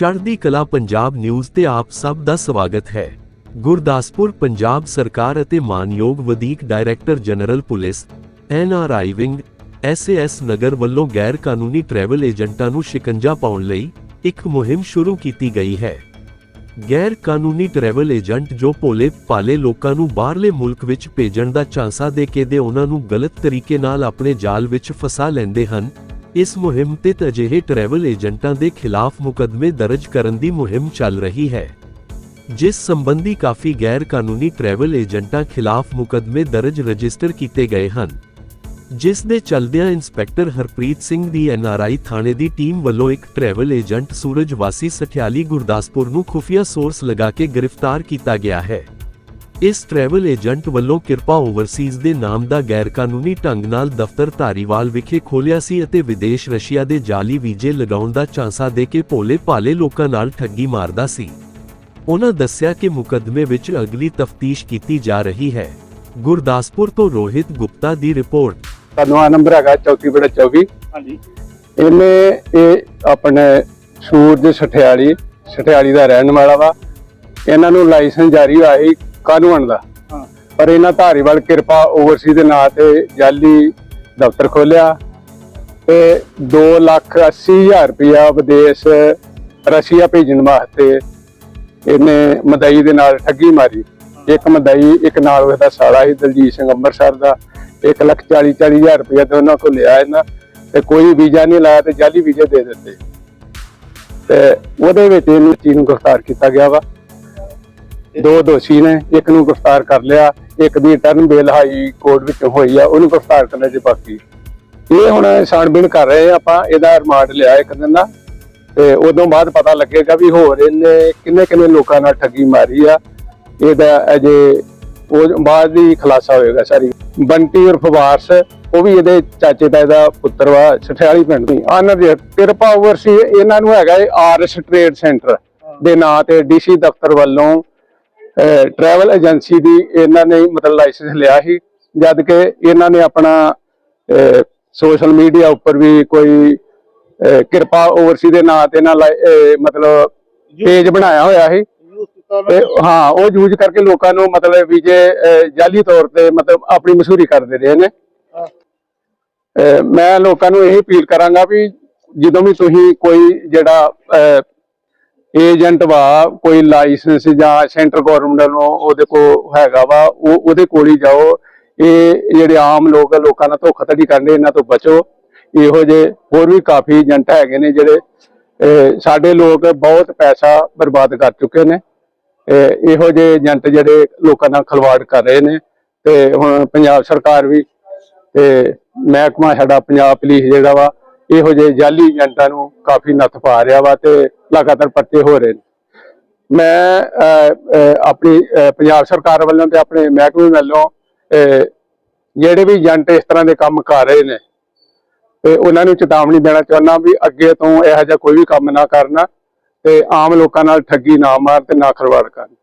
ਚੜ੍ਹਦੀ ਕਲਾ ਪੰਜਾਬ ਨਿਊਜ਼ ਤੇ ਆਪ ਸਭ ਦਾ ਸਵਾਗਤ ਹੈ। ਗੁਰਦਾਸਪੁਰ ਪੰਜਾਬ ਸਰਕਾਰ ਅਤੇ ਮਾਨਯੋਗ ਵਧੀਕ director general police NRI wing SAS Nagar ਵੱਲੋਂ ਗੈਰ ਕਾਨੂੰਨੀ ਟਰੈਵਲ ਏਜੰਟਾਂ ਨੂੰ ਸ਼ਿਕੰਜਾ ਪਾਉਣ ਲਈ ਇੱਕ ਮੁਹਿੰਮ ਸ਼ੁਰੂ ਕੀਤੀ ਗਈ ਹੈ। ਗੈਰ ਕਾਨੂੰਨੀ ਟਰੈਵਲ ਏਜੰਟ ਜੋ ਭੋਲੇ ਭਾਲੇ ਲੋਕਾਂ ਨੂੰ ਬਾਹਰਲੇ ਮੁਲਕ ਵਿੱਚ ਭੇਜਣ ਦਾ ਝਾਂਸਾ ਦੇ ਕੇ ਦੇ ਉਹਨਾਂ ਨੂੰ ਗਲਤ ਤਰੀਕੇ ਨਾਲ ਆਪਣੇ ਜਾਲ ਵਿੱਚ ਫਸਾ ਲੈਂਦੇ ਹਨ ਇਸ ਮੁਹਿੰਮ ਤੇ ਅਜਿਹੇ ਟਰੈਵਲ ਏਜੰਟਾਂ ਦੇ ਖਿਲਾਫ ਮੁਕੱਦਮੇ ਦਰਜ ਕਰਨ ਦੀ ਮੁਹਿੰਮ ਚੱਲ ਰਹੀ ਹੈ। ਜਿਸ ਸੰਬੰਧੀ ਕਾਫੀ ਗੈਰ ਕਾਨੂੰਨੀ ਟਰੈਵਲ ਏਜੰਟਾਂ ਖਿਲਾਫ ਮੁਕੱਦਮੇ ਦਰਜ ਰਜਿਸਟਰ ਕੀਤੇ ਗਏ ਹਨ। ਜਿਸ ਦੇ ਚਲਦਿਆਂ ਇੰਸਪੈਕਟਰ ਹਰਪ੍ਰੀਤ ਸਿੰਘ ਦੀ ਐਨਆਰਆਈ ਥਾਣੇ ਦੀ ਟੀਮ ਵੱਲੋਂ ਇੱਕ ਟਰੈਵਲ ਏਜੰਟ ਸੂਰਜ ਵਾਸੀ ਸਠਿਆਲੀ ਗੁਰਦਾਸਪੁਰ ਨੂੰ ਖੁਫੀਆ ਸੋਰਸ ਲਗਾ ਕੇ ਗ੍ਰਿਫਤਾਰ ਕੀਤਾ ਗਿਆ ਹੈ। ਇਸ ਟਰੈਵਲ ਏਜੰਟ ਵੱਲੋਂ ਕਿਰਪਾ ਓਵਰਸੀਜ਼ ਦੇ ਨਾਮ ਦਾ ਗੈਰਕਾਨੂੰਨੀ ਢੰਗ ਨਾਲ ਦਫ਼ਤਰ ਧਾਰੀਵਾਲ ਵਿਖੇ ਖੋਲ੍ਹਿਆ ਸੀ ਅਤੇ ਵਿਦੇਸ਼ ਰਸ਼ੀਆ ਦੇ ਜਾਲੀ ਵੀਜ਼ੇ ਲਗਾਉਣ ਦਾ ਝਾਂਸਾ ਦੇ ਕੇ ਭੋਲੇ ਭਾਲੇ ਲੋਕਾਂ ਨਾਲ ਠੱਗੀ ਮਾਰਦਾ ਸੀ। ਉਹਨਾਂ ਦੱਸਿਆ ਕਿ ਮੁਕੱਦਮੇ ਵਿੱਚ ਅਗਲੀ ਤਫਤੀਸ਼ ਕੀਤੀ ਜਾ ਰਹੀ ਹੈ। ਗੁਰਦਾਸਪੁਰ ਤੋਂ ਰੋਹਿਤ ਗੁਪਤਾ ਦੀ ਰਿਪੋਰਟ। ਸਾਨੂੰ ਆ ਨੰਬਰ ਹੈਗਾ 34 ਬੜਾ 24 ਹਾਂਜੀ। ਇਹਨੇ ਇਹ ਆਪਣੇ ਸੂਰਜ ਸਠਿਆਲੀ ਸਠਿਆਲੀ ਦਾ ਰਹਿਣ ਵਾਲਾ ਵਾ। ਇਹਨਾਂ ਨੂੰ ਲਾਇਸੈਂਸ ਜਾਰੀ ਹੋਇਆ ਸੀ ਕਾਨੂੰਨ ਦਾ ਹਾਂ। ਪਰ ਇਹਨਾਂ ਧਾਰੀਵਾਲ ਕਿਰਪਾ ਓਵਰਸੀ ਦੇ ਨਾਂ ਤੇ ਜਾਲੀ ਦਫ਼ਤਰ ਖੋਲਿਆ ਤੇ 2 ਲੱਖ 80 ਹਜ਼ਾਰ ਰੁਪਇਆ ਵਿਦੇਸ਼ ਰਸ਼ੀਆ ਭੇਜਣ ਵਾਸਤੇ ਇਹਨੇ ਮਦਈ ਦੇ ਨਾਲ ਠੱਗੀ ਮਾਰੀ। ਇੱਕ ਮਦਈ ਇੱਕ ਨਾਲ ਉਹਦਾ ਸਾਲਾ ਸੀ ਦਲਜੀਤ ਸਿੰਘ ਅੰਮ੍ਰਿਤਸਰ ਦਾ। 1 ਲੱਖ 40 40 ਹਜ਼ਾਰ ਰੁਪਇਆ ਤੇ ਉਹਨਾਂ ਕੋਲ ਲਿਆ ਇਹਨਾਂ ਤੇ ਕੋਈ ਵੀਜ਼ਾ ਨਹੀਂ ਲਾਇਆ ਤੇ ਜਾਲੀ ਵੀਜ਼ੇ ਦੇ ਦਿੱਤੇ। ਤੇ ਉਹਦੇ ਵਿੱਚ ਇਹਨੂੰ ਚੀਨ ਨੂੰ ਗ੍ਰਿਫਤਾਰ ਕੀਤਾ ਗਿਆ ਵਾ। ਦੋ ਦੋਸ਼ੀ ਨੇ, ਇੱਕ ਨੂੰ ਗ੍ਰਿਫਤਾਰ ਕਰ ਲਿਆ, ਇੱਕ ਦੀ ਟਰਨ ਬੇਲ ਹਾਈ ਕੋਰਟ ਵਿੱਚ ਹੋਈ ਆ, ਉਹਨੂੰ ਗ੍ਰਿਫਤਾਰ ਕਰਨਾ ਜੀ ਬਾਕੀ। ਇਹ ਹੁਣ ਛਾਣਬੀਣ ਕਰ ਰਹੇ ਆ ਆਪਾਂ, ਇਹਦਾ ਰਿਮਾਂਡ ਲਿਆ ਇੱਕ ਦਿਨ ਦਾ। ਤੇ ਉਦੋਂ ਬਾਅਦ ਪਤਾ ਲੱਗੇਗਾ ਵੀ ਹੋਰ ਇਹਨੇ ਕਿੰਨੇ ਕਿੰਨੇ ਲੋਕਾਂ ਨਾਲ ਠੱਗੀ ਮਾਰੀ ਆ। ਇਹਦਾ ਅਜੇ ਉਹ ਬਾਅਦ ਹੀ ਖੁਲਾਸਾ ਹੋਏਗਾ ਸਾਰੀ। ਬੰਟੀ ਉਰਫ ਵਾਰਸ, ਉਹ ਵੀ ਇਹਦੇ ਚਾਚੇ ਦਾ ਇਹਦਾ ਪੁੱਤਰ ਵਾ, ਸਠਿਆਲੀ ਪਿੰਡ ਦੀ। ਆਨਰ ਜੀ ਕਿਰਪਾ ਓਵਰਸੀ ਇਹਨਾਂ ਨੂੰ ਹੈਗਾ ਆਰਐਸ ਟ੍ਰੇਡ ਸੈਂਟਰ ਦੇ ਨਾਂ ਤੇ ਡੀਸੀ ਦਫ਼ਤਰ ਵੱਲੋਂ ਟਰੈਵਲ ਏਜੰਸੀ ਦੀ ਇਹਨਾਂ ਨੇ ਮਤਲਬ ਲਾਇਸੈਂਸ ਲਿਆ ਸੀ ਜਦ ਕਿ ਇਹਨਾਂ ਨੇ ਆਪਣਾ ਸੋਸ਼ਲ ਮੀਡੀਆ ਉੱਪਰ ਵੀ ਕੋਈ ਕਿਰਪਾ ਓਵਰਸੀ ਦੇ ਨਾਂ ਤੇ ਨਾ ਮਤਲਬ ਪੇਜ ਬਣਾਇਆ ਹੋਇਆ ਸੀ। ਹਾਂ ਉਹ ਯੂਜ਼ ਕਰਕੇ ਲੋਕਾਂ ਨੂੰ ਮਤਲਬ ਵੀ ਜੇ ਜਾਲੀ ਤੌਰ ਤੇ ਮਤਲਬ ਆਪਣੀ ਮਸ਼ਹੂਰੀ ਕਰਦੇ ਰਹੇ ਨੇ। ਮੈਂ ਲੋਕਾਂ ਨੂੰ ਇਹ ਅਪੀਲ ਕਰਾਂਗਾ ਵੀ ਜਦੋਂ ਵੀ ਤੁਸੀਂ ਕੋਈ ਜਿਹੜਾ ਏਜੰਟ ਵਾ, ਕੋਈ ਲਾਇਸੈਂਸ ਜਾਂ ਸੈਂਟਰ ਗਵਰਨਮੈਂਟ ਨੂੰ ਉਹਦੇ ਕੋ ਹੈਗਾ ਵਾ, ਉਹ ਉਹਦੇ ਕੋਲ ਹੀ ਜਾਓ। ਇਹ ਜਿਹੜੇ ਆਮ ਲੋਕ ਲੋਕਾਂ ਨਾਲ ਧੋਖਾਧੜੀ ਕਰਦੇ, ਇਹਨਾਂ ਤੋਂ ਬਚੋ। ਇਹੋ ਜਿਹੇ ਹੋਰ ਵੀ ਕਾਫੀ ਏਜੰਟ ਹੈਗੇ ਨੇ ਜਿਹੜੇ ਸਾਡੇ ਲੋਕ ਬਹੁਤ ਪੈਸਾ ਬਰਬਾਦ ਕਰ ਚੁੱਕੇ ਨੇ। ਇਹੋ ਜਿਹੇ ਏਜੰਟ ਜਿਹੜੇ ਲੋਕਾਂ ਨਾਲ ਖਲਵਾੜ ਕਰ ਰਹੇ ਨੇ। ਤੇ ਹੁਣ ਪੰਜਾਬ ਸਰਕਾਰ ਵੀ, ਤੇ ਮਹਿਕਮਾ ਸਾਡਾ ਪੰਜਾਬ ਪੁਲਿਸ ਜਿਹੜਾ ਵਾ ਇਹੋ ਜਿਹੇ ਜਾਲੀ ਏਜੰਟਾਂ ਨੂੰ ਕਾਫੀ ਨੱਥ ਪਾ ਰਿਹਾ ਵਾ ਤੇ ਲਗਾਤਾਰ ਪਰਚੇ ਹੋ ਰਹੇ ਨੇ। ਮੈਂ ਆਪਣੀ ਪੰਜਾਬ ਸਰਕਾਰ ਵੱਲੋਂ ਤੇ ਆਪਣੇ ਮਹਿਕਮੇ ਵੱਲੋਂ ਅਹ, ਜਿਹੜੇ ਵੀ ਏਜੰਟ ਇਸ ਤਰ੍ਹਾਂ ਦੇ ਕੰਮ ਕਰ ਰਹੇ ਨੇ ਤੇ ਉਹਨਾਂ ਨੂੰ ਚੇਤਾਵਨੀ ਦੇਣਾ ਚਾਹੁੰਦਾ ਵੀ ਅੱਗੇ ਤੋਂ ਇਹੋ ਜਿਹਾ ਕੋਈ ਵੀ ਕੰਮ ਨਾ ਕਰਨਾ ਤੇ ਆਮ ਲੋਕਾਂ ਨਾਲ ਠੱਗੀ ਨਾ ਮਾਰ ਤੇ ਨਾ ਖਰਵਾੜ ਕਰਨ।